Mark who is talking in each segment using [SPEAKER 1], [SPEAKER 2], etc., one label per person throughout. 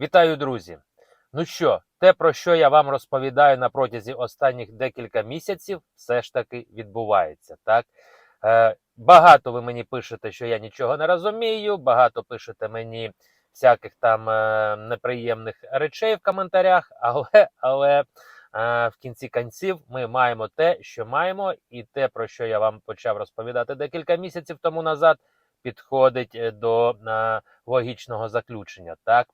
[SPEAKER 1] Вітаю, друзі! Ну що, те, про що я вам розповідаю на протязі останніх декілька місяців, все ж таки відбувається. Так? Е, багато ви мені пишете, що я нічого не розумію, багато пишете мені всяких там е, неприємних речей в коментарях, але, але е, в кінці кінців ми маємо те, що маємо, і те, про що я вам почав розповідати декілька місяців тому назад, підходить е, до е, логічного заключення. Так?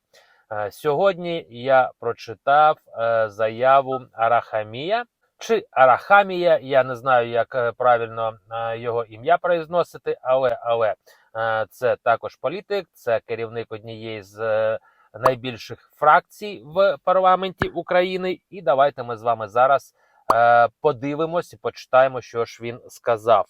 [SPEAKER 1] Е, Сьогодні я прочитав е, заяву Арахамія чи Арахамія. Я не знаю, як е, правильно його ім'я произносити, але, але це також політик, це керівник однієї з найбільших фракцій в парламенті України. І давайте ми з вами зараз подивимось і почитаємо, що ж він сказав.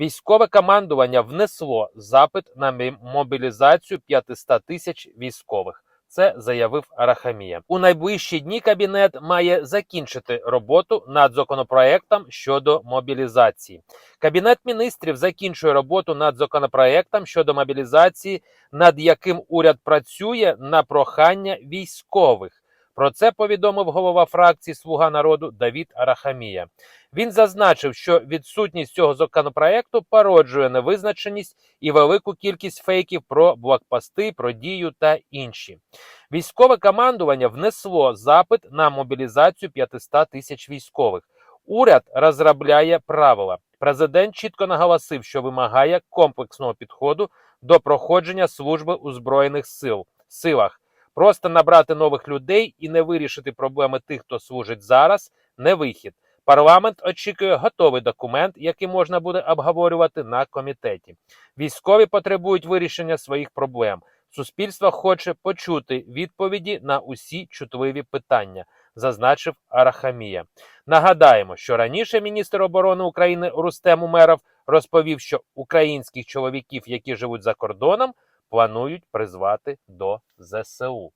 [SPEAKER 1] Військове командування внесло запит на мобілізацію 500 тисяч військових. Це заявив Арахамія. У найближчі дні кабінет має закінчити роботу над законопроектом щодо мобілізації. Кабінет міністрів закінчує роботу над законопроектом щодо мобілізації, над яким уряд працює на прохання військових. Про це повідомив голова фракції Слуга народу Давід Арахамія. Він зазначив, що відсутність цього законопроекту породжує невизначеність і велику кількість фейків про блокпости, про дію та інші. Військове командування внесло запит на мобілізацію 500 тисяч військових. Уряд розробляє правила. Президент чітко наголосив, що вимагає комплексного підходу до проходження служби у збройних сил силах. Просто набрати нових людей і не вирішити проблеми тих, хто служить зараз, не вихід. Парламент очікує готовий документ, який можна буде обговорювати на комітеті. Військові потребують вирішення своїх проблем. Суспільство хоче почути відповіді на усі чутливі питання, зазначив Арахамія. Нагадаємо, що раніше міністр оборони України Рустем Умеров розповів, що українських чоловіків, які живуть за кордоном, планують призвати до ЗСУ.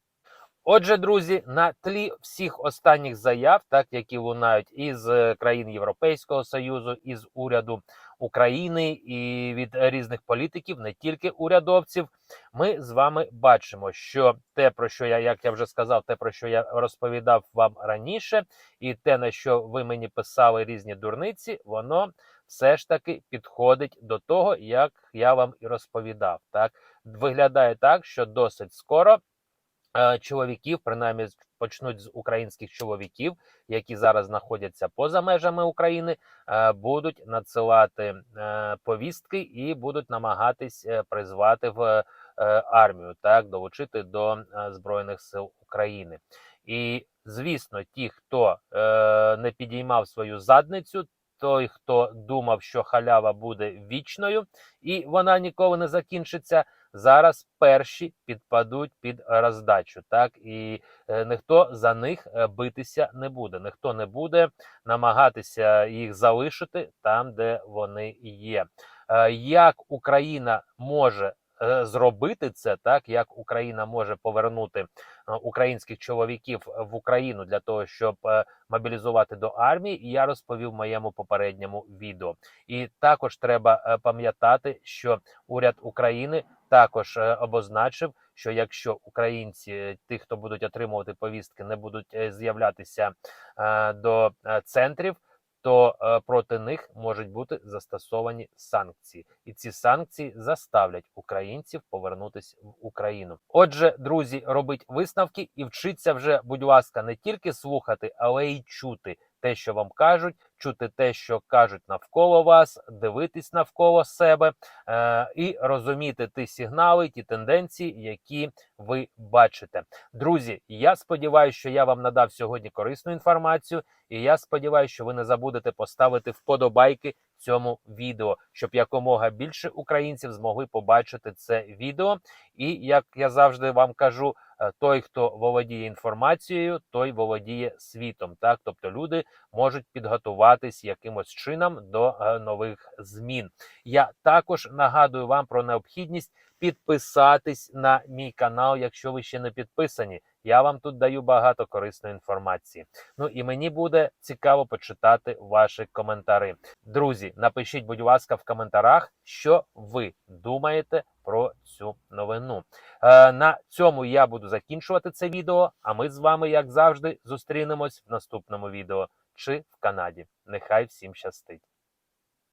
[SPEAKER 1] Отже, друзі, на тлі всіх останніх заяв, так які лунають із е, країн Європейського союзу, із уряду України і від різних політиків, не тільки урядовців, ми з вами бачимо, що те, про що я, як я вже сказав, те про що я розповідав вам раніше, і те, на що ви мені писали різні дурниці, воно все ж таки підходить до того, як я вам і розповідав. Так виглядає так, що досить скоро е, чоловіків, принаймні почнуть з українських чоловіків, які зараз знаходяться поза межами України, е, будуть надсилати е, повістки і будуть намагатись призвати в армію, так долучити до збройних сил України. І звісно, ті, хто не підіймав свою задницю. Той, хто думав, що халява буде вічною, і вона ніколи не закінчиться, зараз перші підпадуть під роздачу. Так і е, ніхто за них е, битися не буде. Ніхто не буде намагатися їх залишити там, де вони є. Е, Як Україна може зробити це, так як Україна може повернути е, українських чоловіків в Україну для того, щоб е, мобілізувати до армії, я розповів в моєму попередньому відео. І також треба е, пам'ятати, що уряд України також е, обозначив, що якщо українці, е, ті, хто будуть отримувати повістки, не будуть е, з'являтися е, до е, центрів. То е, проти них можуть бути застосовані санкції, і ці санкції заставлять українців повернутися в Україну. Отже, друзі, робіть висновки і вчиться вже, будь ласка, не тільки слухати, але й чути те, що вам кажуть, чути те, що кажуть навколо вас, дивитись навколо себе е, і розуміти ті сигнали, ті тенденції, які ви бачите. Друзі, я сподіваюся, що я вам надав сьогодні корисну інформацію, і я сподіваюся, що ви не забудете поставити вподобайки цьому відео, щоб якомога більше українців змогли побачити це відео. І як я завжди вам кажу, е, той, хто володіє інформацією, той володіє світом. Так, тобто люди можуть підготуватись якимось чином до е, нових змін. Я також нагадую вам про необхідність підписатись на мій канал, якщо ви ще не підписані. Я вам тут даю багато корисної інформації. Ну і мені буде цікаво почитати ваші коментари. Друзі, напишіть, будь ласка, в коментарях, що ви думаєте про цю новину. Е, на цьому я буду закінчувати це відео. А ми з вами, як завжди, зустрінемось в наступному відео чи в Канаді. Нехай всім щастить!